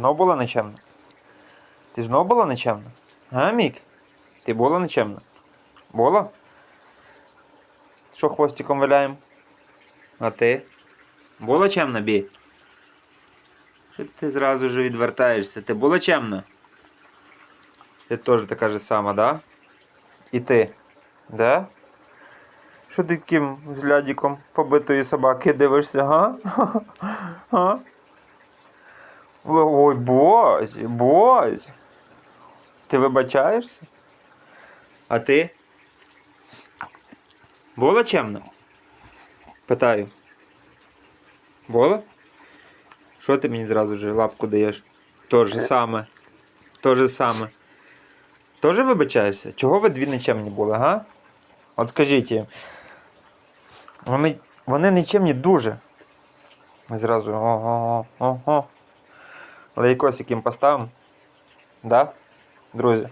знов була нечемна? Ти знов була нечемна? А, Мік? Ти була нечемна? Була? Що хвостиком виляємо? А ти? Була чемна, бі? Що ти зразу ж відвертаєшся? Ти була чемна? Ти теж така ж сама, да? І ти? Да? Що ти таким взглядиком побитої собаки дивишся, га? Ой, бось, бось. Ти вибачаєшся? А ти? Була чемна? Питаю. Була? Що ти мені зразу ж лапку даєш? То же саме. То же саме. Тоже вибачаєшся? Чого ви дві нечемні були, га? От скажіть їм. Вони, вони нічемні дуже. Зразу ого, ого. Але якось яким поставимо. Да? Друзі?